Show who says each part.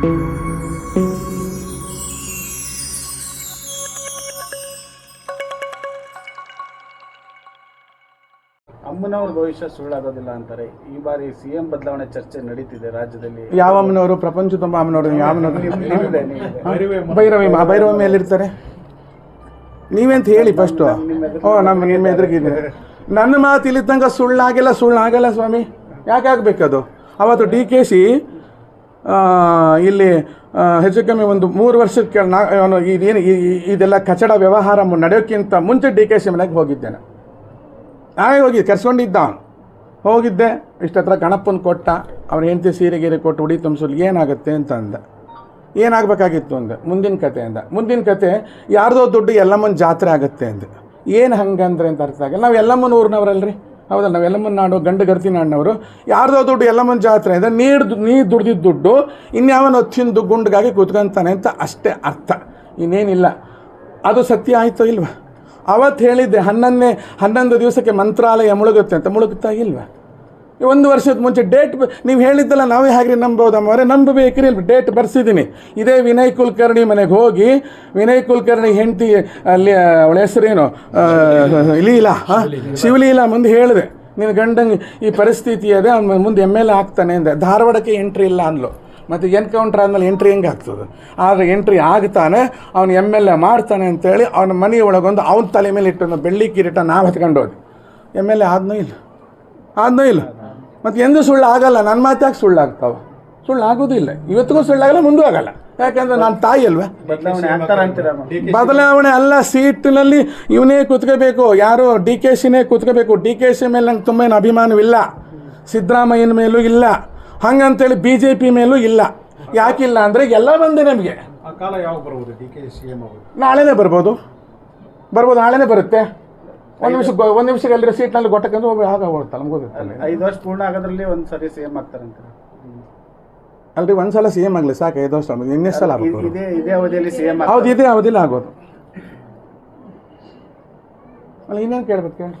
Speaker 1: ಅಮ್ಮನವ್ರ ಭವಿಷ್ಯ ಸುಳ್ಳಾಗೋದಿಲ್ಲ ಅಂತಾರೆ. ಈ ಬಾರಿ ಸಿಎಂ ಬದಲಾವಣೆ ಚರ್ಚೆ ನಡೀತಿದೆ ರಾಜ್ಯದಲ್ಲಿ.
Speaker 2: ಯಾವ ಅಮ್ಮನವರು ಪ್ರಪಂಚ ತುಂಬ ಅಮ್ಮನವರು ಯಾವ
Speaker 1: ನಿಮ್ದೆ, ನಿಮ್ದೆ.
Speaker 2: ಭೈರವಿ ಮೇಲೆ ಇರ್ತಾರೆ ನೀವೇಂತ ನೀವೆಂತ ಹೇಳಿ ಫಸ್ಟು ಓ ನಮ್ಮ ನಿಮ್ಮ ಎದುರಿಗಿದೆ. ನನ್ನ ಮಾತು ಇಲ್ಲಿ ತನಕ ಸುಳ್ಳಾಗಿಲ್ಲ ಸುಳ್ಳಾಗಲ್ಲ ಸ್ವಾಮಿ. ಯಾಕೆ ಆಗ್ಬೇಕದು? ಅವತ್ತು ಡಿ ಕೆ ಸಿ ಇಲ್ಲಿ ಹೆಚ್ಚು ಕಮ್ಮಿ ಒಂದು ಮೂರು ವರ್ಷಕ್ಕೆ ನಾ, ಅವನು ಇದೇನು ಇದೆಲ್ಲ ಕಚಡ ವ್ಯವಹಾರ ನಡೆಯೋಕ್ಕಿಂತ ಮುಂಚೆ ಡಿ ಕೆ ಸಿ ಮನೆಗೆ ಹೋಗಿದ್ದೇನೆ. ನಾನೇ ಹೋಗಿ, ಕರ್ಸ್ಕೊಂಡಿದ್ದ ಹೋಗಿದ್ದೆ, ಇಷ್ಟತ್ರ ಗಣಪನ ಕೊಟ್ಟ ಅವ್ರು ಹೆಂಡತಿ ಸೀರೆ ಗೀರೆ ಕೊಟ್ಟು ಉಡಿ ತುಂಬಿಸಲು ಏನಾಗುತ್ತೆ ಅಂತ ಅಂದ ಏನಾಗಬೇಕಾಗಿತ್ತು ಅಂದೆ, ಮುಂದಿನ ಕತೆ ಅಂದ. ಮುಂದಿನ ಕತೆ, ಯಾರ್ದೋ ದುಡ್ಡು ಎಲ್ಲಮ್ಮನ ಜಾತ್ರೆ ಆಗುತ್ತೆ ಅಂದೆ. ಏನು ಹಂಗಂದ್ರೆ ಅಂತ ಅರ್ಥ ಆಗಿಲ್ಲ. ನಾವು ಎಲ್ಲಮ್ಮನ ಊರಿನವರಲ್ರಿ? ಹೌದಲ್ಲ ನಾವು ಎಲ್ಲಮ್ಮನ ನಾಡು ಗಂಡು ಗರ್ತಿ ನಾಡಿನವರು ಯಾರ್ದೋ ದುಡ್ಡು ಯಲ್ಲಮ್ಮನ ಜಾತ್ರೆ ಇದೆ. ನೀರು ನೀ ದುಡ್ದಿದ್ದ ದುಡ್ಡು ಇನ್ಯಾವನ ತಿಂದು ಗುಂಡ್ಗಾಗಿ ಕೂತ್ಕೊಂತಾನೆ ಅಂತ ಅಷ್ಟೇ ಅರ್ಥ. ಇನ್ನೇನಿಲ್ಲ. ಅದು ಸತ್ಯ ಆಯಿತೋ ಇಲ್ವಾ? ಅವತ್ತು ಹೇಳಿದ್ದೆ, ಹನ್ನೊಂದನೇ ಹನ್ನೊಂದು ದಿವಸಕ್ಕೆ ಮಂತ್ರಾಲಯ ಮುಳುಗುತ್ತೆ ಅಂತ. ಮುಳುಗುತ್ತಾ ಇಲ್ವಾ? ಒಂದು ವರ್ಷದ ಮುಂಚೆ ಡೇಟ್ ನೀವು ಹೇಳಿದ್ದಲ್ಲ ನಾವೇ ಹಾಗೆ ನಂಬೋದಮ್ಮವರೇ ನಂಬಬೇಕ್ರಿ ಇಲ್ಲಿ ಡೇಟ್ ಬರ್ಸಿದ್ದೀನಿ. ಇದೇ ವಿನಯ್ ಕುಲಕರ್ಣಿ ಮನೆಗೆ ಹೋಗಿ, ವಿನಯ್ ಕುಲಕರ್ಣಿ ಹೆಂಡತಿ, ಅಲ್ಲಿ ಅವಳ ಹೆಸರೇನು? ಲೀಲಾ ಹಾಂ? ಶಿವಲೀಲಾ ಮುಂದೆ ಹೇಳಿದೆ. ನಿನ್ನ ಗಂಡಂಗೆ ಈ ಪರಿಸ್ಥಿತಿ ಅದೇ, ಅವ್ನು ಮುಂದೆ ಎಂ ಎಲ್ ಎ ಆಗ್ತಾನೆ ಅಂದೆ. ಧಾರವಾಡಕ್ಕೆ ಎಂಟ್ರಿ ಇಲ್ಲ ಅನ್ಲು ಮತ್ತು ಎನ್ಕೌಂಟ್ರ್ ಆದಮೇಲೆ ಎಂಟ್ರಿ ಹೆಂಗೆ ಆಗ್ತದೆ? ಆದರೆ ಎಂಟ್ರಿ ಆಗ್ತಾನೆ, ಅವನು ಎಂ ಎಲ್ ಎ ಮಾಡ್ತಾನೆ ಅಂತೇಳಿ ಅವನ ಮನೆಯೊಳಗೊಂದು ಅವನ ತಲೆ ಮೇಲೆ ಇಟ್ಟು ಬೆಳ್ಳಿ ಕಿರೀಟ ನಾವು ಹತ್ಕೊಂಡು ಎಂ ಎಲ್ ಎ ಆದನೂ ಇಲ್ಲ? ಆದನೂ ಇಲ್ಲ? ಮತ್ತು ಎಂದು ಸುಳ್ಳು ಆಗಲ್ಲ ನನ್ನ ಮಾತಾಗಿ ಯಾಕೆ ಸುಳ್ಳು ಆಗ್ತಾವೆ ಸುಳ್ಳು ಆಗೋದಿಲ್ಲ ಇವತ್ತಿಗೂ ಸುಳ್ಳಾಗಲ್ಲ ಮುಂದೂ ಆಗಲ್ಲ. ಯಾಕಂದ್ರೆ ನಾನು ತಾಯಿ ಅಲ್ವಾ?
Speaker 1: ಬದಲಾವಣೆ ಆಗ್ತಾರ ಅಂತೀರಾ
Speaker 2: ಬದಲಾವಣೆ ಅಲ್ಲ ಸೀಟ್ನಲ್ಲಿ ಇವನೇ ಕುತ್ಕೋಬೇಕು. ಯಾರು ಡಿ ಕೆ ಸಿನೇ ಕುತ್ಕೋಬೇಕು. ಡಿ ಕೆ ಸಿ ಮೇಲೆ ನಂಗೆ ತುಂಬ ಏನು ಅಭಿಮಾನವಿಲ್ಲ. ಸಿದ್ದರಾಮಯ್ಯನ ಮೇಲೂ ಇಲ್ಲ. ಹಂಗಂತೇಳಿ ಬಿ ಜೆ ಪಿ ಮೇಲೂ ಇಲ್ಲ. ಯಾಕಿಲ್ಲ ಅಂದರೆ ಎಲ್ಲ ಬಂದೆ ನಮಗೆ.
Speaker 3: ಆ ಕಾಲ ಯಾವಾಗ ಬರ್ಬೋದು ಡಿ ಕೆ ಸಿ ಎಂ ಅವರು?
Speaker 2: ನಾಳೆನೇ ಬರ್ಬೋದು. ಬರ್ಬೋದು ನಾಳೆನೇ ಬರುತ್ತೆ. ಒಂದು ನಿಮಿಷ ಒಂದು ನಿಮಿಷಕ್ಕೆ ಸೀಟ್ ಸೀಟ್ನಲ್ಲಿ ಗೊಟ್ಟಕ್ಕಂದ್ರೆ ಹೋಗಿ ಆಗ ಹೋಗ್ತಲ್ಲ ನಮ್ಗೆ ಗೊತ್ತಿಲ್ಲ
Speaker 1: ಐದು ವರ್ಷ ಪೂರ್ಣ ಆಗೋದ್ರಲ್ಲಿ ಒಂದ್ ಸರಿ ಸೇಮ್ ಆಗ್ತಾರಂತ.
Speaker 2: ಅಲ್ರಿ ಒಂದ್ಸಲ ಸಿ ಎಂ ಆಗಲಿ ಸಾಕು ಐದು ವರ್ಷ ಇನ್ನೆಷ್ಟು ಸಲ ಆಗ್ಬೇಕು
Speaker 1: ಇದೇ ಇದೇ ಅವಧಿಯಲ್ಲಿ
Speaker 2: ಹೌದು ಇದೇ ಅವಧಿಲ್ಲ ಆಗೋದು. ಅಲ್ಲ ಇನ್ನೇನು ಕೇಳ್ಬೇಕು ಹೇಳಿ?